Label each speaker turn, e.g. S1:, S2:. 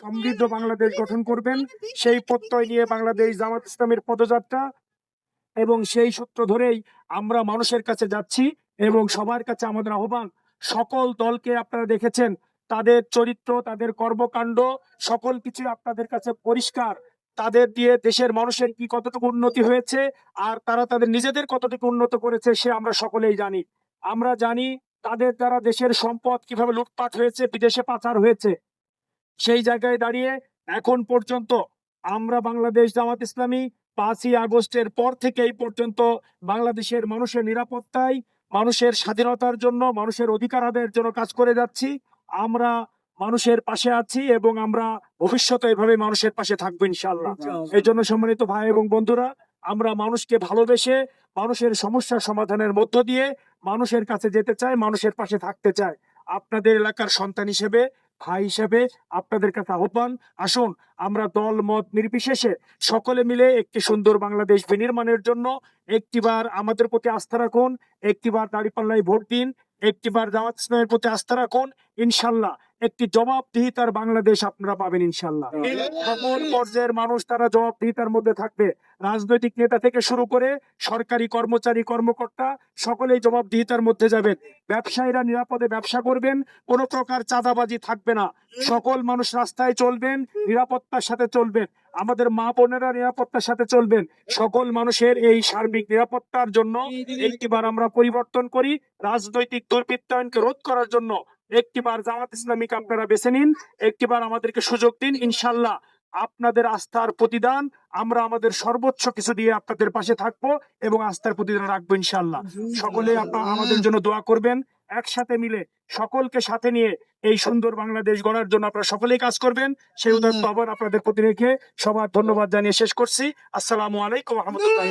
S1: সমৃদ্ধ বাংলাদেশ গঠন করবেন, সেই প্রত্যয় নিয়ে বাংলাদেশ জামাত ইসলামের পদযাত্রা এবং সেই সূত্র ধরেই আমরা মানুষের কাছে যাচ্ছি এবং সবার কাছে আমাদের আহ্বান, সকল দলকে আপনারা দেখেছেন, তাদের চরিত্র, তাদের কর্মকাণ্ড, সকল কিছু আপনাদের কাছে পরিষ্কার। তাদের দিয়ে দেশের মানুষের কি কতটুকু উন্নতি হয়েছে আর তারা তাদের নিজেদের কতটুকু উন্নত করেছে সে আমরা সকলেই জানি। আমরা জানি তাদের দ্বারা দেশের সম্পদ কীভাবে লুটপাট হয়েছে, বিদেশে পাচার হয়েছে সেই জায়গায় দাঁড়িয়ে এখন পর্যন্ত আমরা বাংলাদেশ জামাত ইসলামী পাঁচই আগস্টের পর থেকে এই পর্যন্ত বাংলাদেশের মানুষের নিরাপত্তায় মানুষের স্বাধীনতার জন্য মানুষের অধিকার আদায়ের জন্য কাজ করে যাচ্ছি। আমরা মানুষের পাশে আছি এবং আমরা ভবিষ্যতে এভাবে মানুষের পাশে থাকব ইনশাল্লাহ এই জন্য সম্মানিত ভাই এবং বন্ধুরা আমরা মানুষকে ভালোবেসে মানুষের সমস্যা সমাধানের মধ্য দিয়ে মানুষের কাছে যেতে চাই মানুষের পাশে থাকতে চাই। আপনাদের এলাকার সন্তান হিসেবে ভাই হিসাবে আপনাদের কাছে আহ্বান। আসুন, আমরা দল, মত নির্বিশেষে সকলে মিলে একটি সুন্দর বাংলাদেশ বিনির্মাণের জন্য একটিবার আমাদের প্রতি আস্থা রাখুন, একটিবার দাঁড়িপাল্লায় ভোট দিন, একটিবার জামাত ইসলামের প্রতি আস্থা রাখুন। ইনশাল্লাহ একটি জবাবদিহিতার বাংলাদেশ আপনারা পাবেন ইনশাল্লাহ। সকল পর্যায়ের মানুষ তারা জবাবদিহিতার মধ্যে থাকবে। রাজনৈতিক নেতা থেকে শুরু করে সরকারি কর্মচারী কর্মকর্তা সকলেই জবাবদিহিতার মধ্যে যাবেন। ব্যবসায়ীরা নিরাপদে ব্যবসা করবেন কোনো প্রকার চাঁদাবাজি থাকবে না। সকল মানুষ রাস্তায় চলবেন নিরাপত্তার সাথে চলবেন। আমাদের মা বোনেরা নিরাপত্তার সাথে চলবেন। সকল মানুষের এই সার্বিক নিরাপত্তার জন্য একটিবার আমরা পরিবর্তন করি। রাজনৈতিক দুর্বৃত্তায়নকে রোধ করার জন্য একটিবার জামাত ইসলামিক আপনারা বেছে নিন একটিবার আমাদেরকে সুযোগ দিন ইনশাল্লাহ আপনাদের আস্থার প্রতিদান আমরা আমাদের সর্বোচ্চ কিছু দিয়ে আপনাদের পাশে থাকব এবং আস্থার প্রতিদান রাখব ইনশাল্লাহ। সকলে আপনারা আমাদের জন্য দোয়া করবেন একসাথে মিলে সকলকে সাথে নিয়ে এই সুন্দর বাংলাদেশ গড়ার জন্য আপনারা সকলেই কাজ করবেন। সেই উদাহরণ আবার আপনাদের প্রতি রেখে সবার ধন্যবাদ জানিয়ে শেষ করছি। আসসালামু আলাইকুম রহমতুল্লাহ